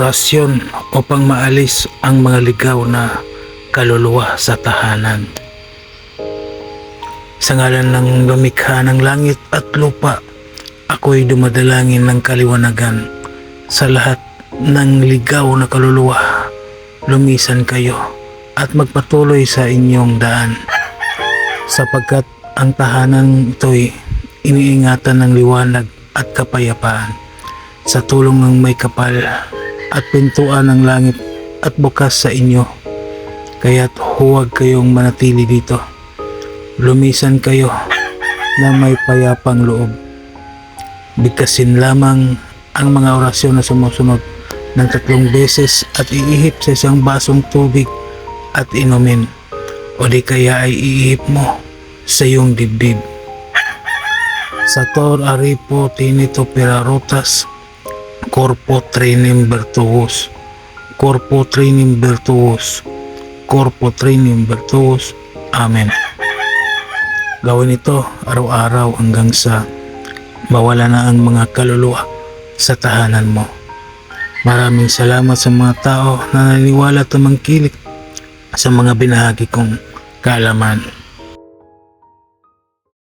orasyon upang maalis ang mga ligaw na kaluluwa sa tahanan. Sa ngalan ng lumikha ng langit at lupa, ako'y dumadalangin ng kaliwanagan sa lahat ng ligaw na kaluluwa. Lumisan kayo at magpatuloy sa inyong daan sapagkat ang tahanan ito'y iniingatan ng liwanag at kapayapaan sa tulong ng may kapal at pintuan ng langit at bukas sa inyo. Kaya't huwag kayong manatili dito. Lumisan kayo na may payapang loob. Bigkasin lamang ang mga orasyon na sumusunod ng tatlong beses at iihip sa isang basong tubig at inumin o di kaya ay iihip mo sa iyong dibdib. Sator Aripo Tinito Pirarutas Corpo Trinim Virtuos Corpo Trinim Virtuos Corpo Trinim Virtuos Amen Gawin ito araw-araw hanggang sa mawala na ang mga kaluluwa sa tahanan mo. Maraming salamat sa mga tao na naniwala tumangkilik sa mga binahagi kong kaalaman.